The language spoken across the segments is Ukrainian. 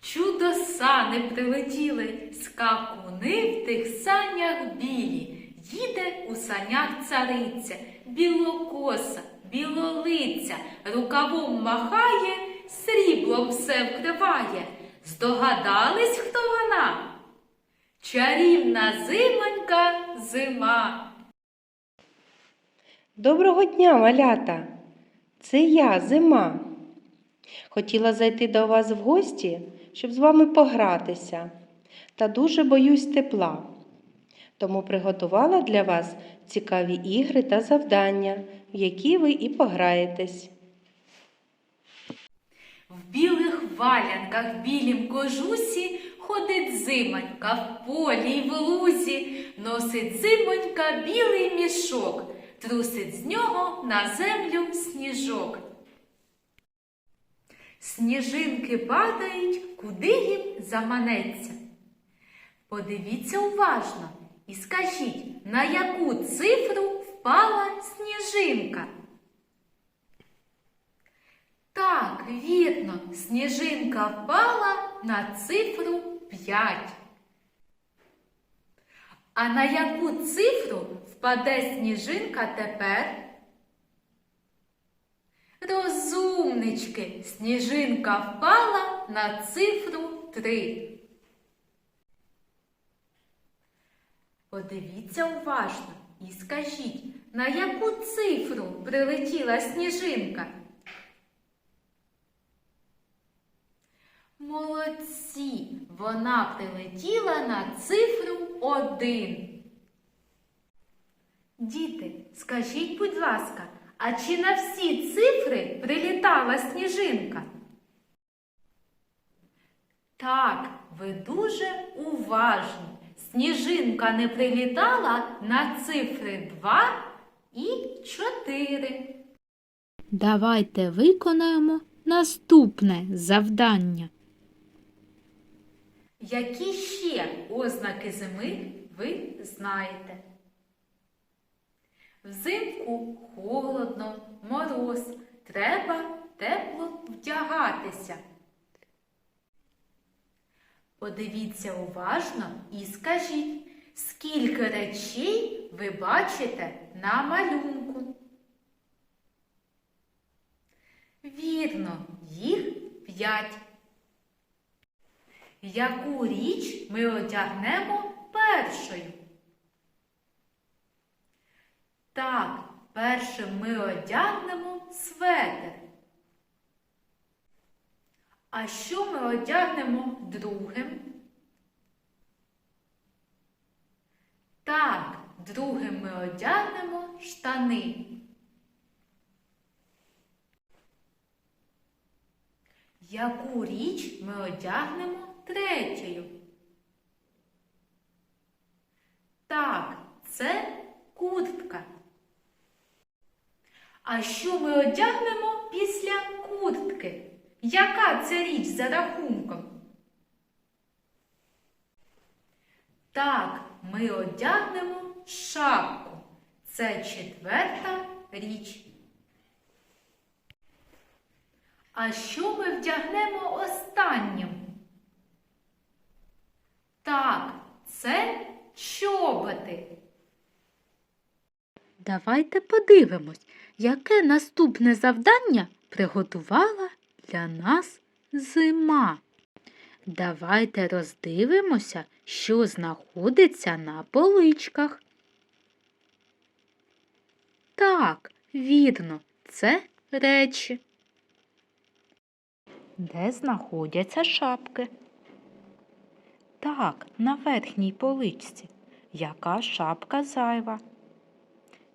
Чудо сани прилетіли, скакуни в тих санях білі. Їде у санях цариця, білокоса, білолиця, рукавом махає, сріблом все вкриває. Здогадались, хто вона? Чарівна зимонька зима. Доброго дня, малята! Це я, зима. Хотіла зайти до вас в гості, щоб з вами погратися, та дуже боюсь тепла. Тому приготувала для вас цікаві ігри та завдання, в які ви і пограєтесь. В білих валянках, білім кожусі ходить зимонька в полі й в лузі, носить зимонька білий мішок, трусить з нього на землю сніжок. Сніжинки падають, куди їм заманеться. Подивіться уважно і скажіть, на яку цифру впала сніжинка. Так, вірно, сніжинка впала на цифру 5. А на яку цифру впаде сніжинка тепер? Розумнички, сніжинка впала на цифру 3. Подивіться уважно і скажіть, на яку цифру прилетіла сніжинка? Молодці! Вона прилетіла на цифру один. Діти, скажіть, будь ласка, а чи на всі цифри прилітала сніжинка? Так, ви дуже уважні. Сніжинка не прилітала на цифри 2 і 4. Давайте виконаємо наступне завдання. Які ще ознаки зими ви знаєте? Взимку холодно, мороз, треба тепло вдягатися. Подивіться уважно і скажіть, скільки речей ви бачите на малюнку. Вірно, їх п'ять. Яку річ ми одягнемо першою? Так, першим ми одягнемо светр. А що ми одягнемо другим? Так, другим ми одягнемо штани. Яку річ ми одягнемо третьою? Так, це куртка. А що ми одягнемо після куртки? Яка це річ за рахунком? Так, ми одягнемо шапку. Це четверта річ. А що ми вдягнемо останнім? Так, це чоботи. Давайте подивимось, яке наступне завдання приготувала для нас зима. Давайте роздивимося, що знаходиться на поличках. Так, вірно, це речі. Де знаходяться шапки? Так, на верхній поличці. Яка шапка зайва?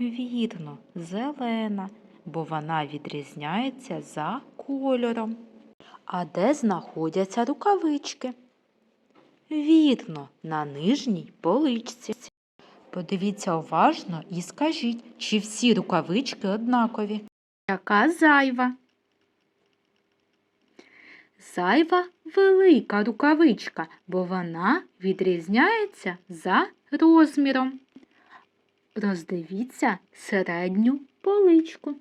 Вірно, зелена, бо вона відрізняється за кольором. А де знаходяться рукавички? Вірно, на нижній поличці. Подивіться уважно і скажіть, чи всі рукавички однакові. Яка зайва? Зайва велика рукавичка, бо вона відрізняється за розміром. Роздивіться середню поличку.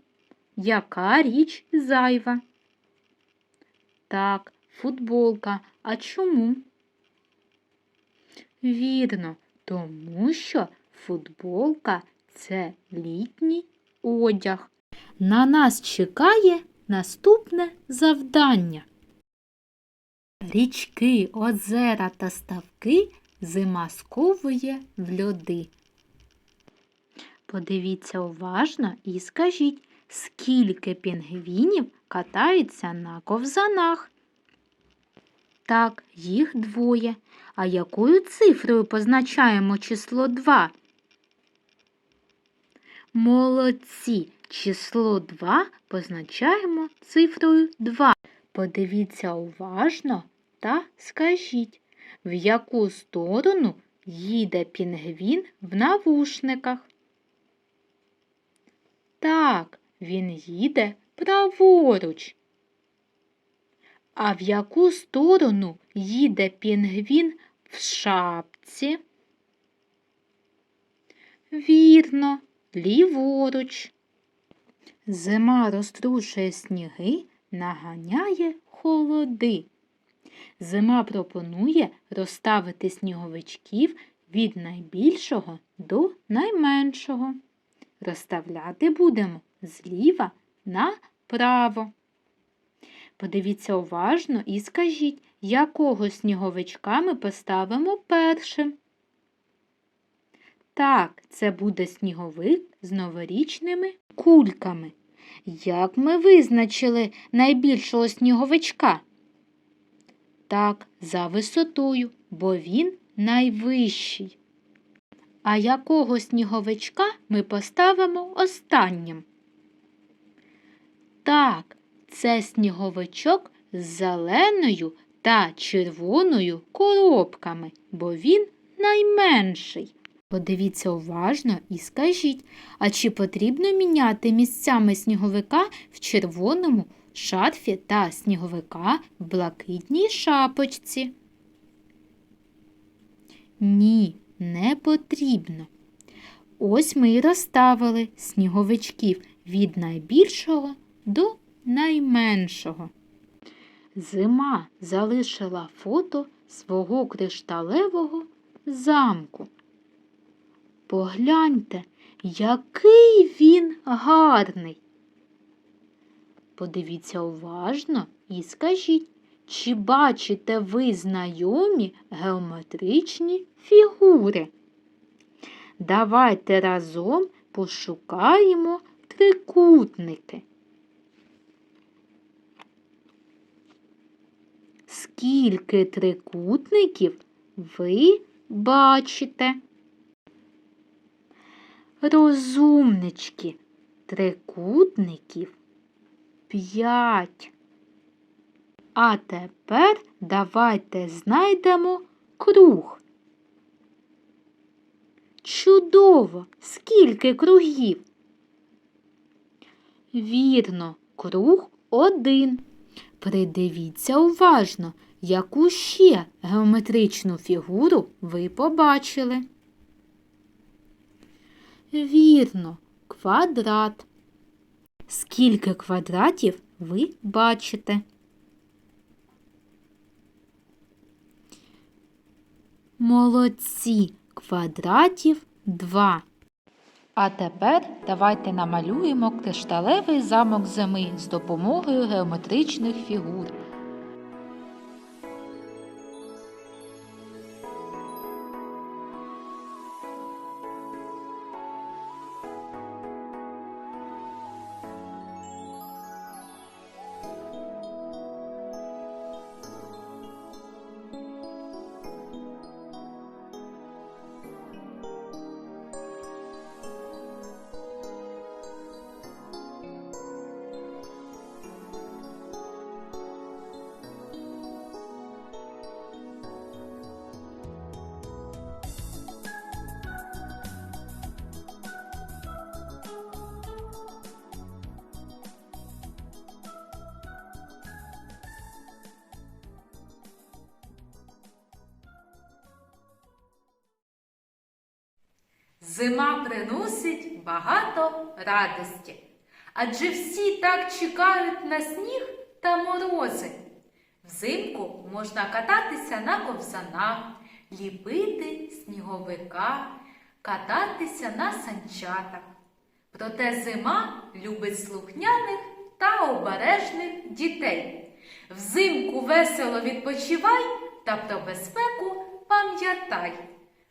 Яка річ зайва? Так, футболка. А чому? Вірно, тому що футболка це літній одяг. На нас чекає наступне завдання. Річки, озера та ставки зима сковує в льоди. Подивіться уважно і скажіть, скільки пінгвінів катаються на ковзанах. Так, їх двоє. А якою цифрою позначаємо число 2? Молодці! Число 2 позначаємо цифрою 2. Подивіться уважно та скажіть, в яку сторону їде пінгвін в навушниках. Так, він їде праворуч. А в яку сторону їде пінгвін в шапці? Вірно, ліворуч. Зима розтрушує сніги, наганяє холоди. Зима пропонує розставити сніговичків від найбільшого до найменшого. Розставляти будемо зліва направо. Подивіться уважно і скажіть, якого сніговичка ми поставимо першим. Так, це буде сніговик з новорічними кульками. Як ми визначили найбільшого сніговичка? Так, за висотою, бо він найвищий. А якого сніговичка ми поставимо останнім? Так, це сніговичок з зеленою та червоною коробками, бо він найменший. Подивіться уважно і скажіть, а чи потрібно міняти місцями сніговика в червоному шарфі та сніговика в блакитній шапочці? Ні, не потрібно. Ось ми й розставили сніговичків від найбільшого до найменшого. Зима залишила фото свого кришталевого замку. Погляньте, який він гарний. Подивіться уважно і скажіть, чи бачите ви знайомі геометричні фігури? Давайте разом пошукаємо трикутники. Скільки трикутників ви бачите? Розумнички, трикутників п'ять. А тепер давайте знайдемо круг. Чудово! Скільки кругів? Вірно, круг один. Придивіться уважно, яку ще геометричну фігуру ви побачили. Вірно, квадрат. Скільки квадратів ви бачите? Молодці, квадратів два. А тепер давайте намалюємо кришталевий замок зими з допомогою геометричних фігур. Зима приносить багато радості, адже всі так чекають на сніг та морози. Взимку можна кататися на ковзанах, ліпити сніговика, кататися на санчатах. Проте зима любить слухняних та обережних дітей. Взимку весело відпочивай та про безпеку пам'ятай.